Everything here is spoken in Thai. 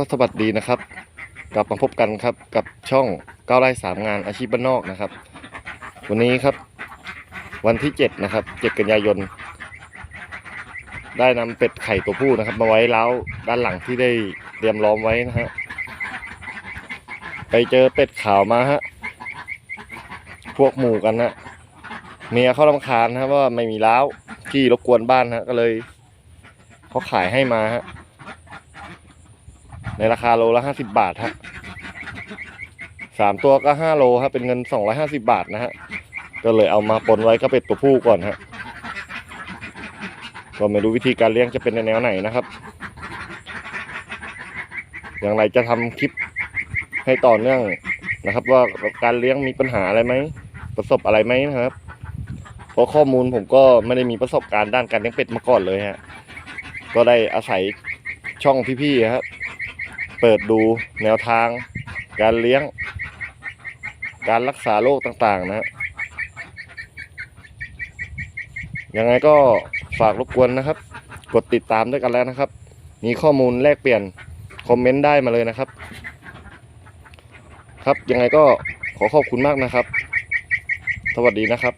ก็สวัสดีนะครับ กลับมาพบกันครับกับช่องก้าวไร่สามงานอาชีพบ้านนอกนะครับ วันนี้ครับ วันที่เจ็ดนะครับเจ็ดกันยายน ได้นำเป็ดไข่ตัวผู้นะครับ มาไว้เล้าด้านหลังที่ได้เตรียมล้อมไว้นะฮะไปเจอเป็ดขาวมาฮะพวกหมู่กันฮะเมียเขาลำคาญนะครับว่าไม่มีเล้าที่รบกวนบ้านฮะก็เลยเขาขายให้มาฮะ ในราคาโลละห้าสิบบาทฮะสามตัวก็ห้าโลครับเป็นเงินสองร้อยห้าสิบาทนะฮะก็เลยเอามาปนไว้ก็เป็ดตัวผู้ก่อนฮะก็ไม่รู้วิธีการเลี้ยงจะเป็นในแนวไหนนะครับ อย่างไรจะทำคลิปให้ต่อเนื่องนะครับ ว่าการเลี้ยงมีปัญหาอะไรไหมประสบอะไรไหมนะครับ เพราะข้อมูลผมก็ไม่ได้มีประสบการณ์ด้านการเลี้ยงเป็ดมาก่อนเลยฮะก็ได้อาศัยช่องพี่ๆครับ เปิดดูแนวทาง การเลี้ยง การรักษาโรคต่างๆนะยังไงก็ฝากรบกวนนะครับ กดติดตามด้วยกันแล้วนะครับ มีข้อมูลแลกเปลี่ยนคอมเมนต์ได้มาเลยนะครับ ครับยังไงก็ขอขอบคุณมากนะครับ สวัสดีนะครับ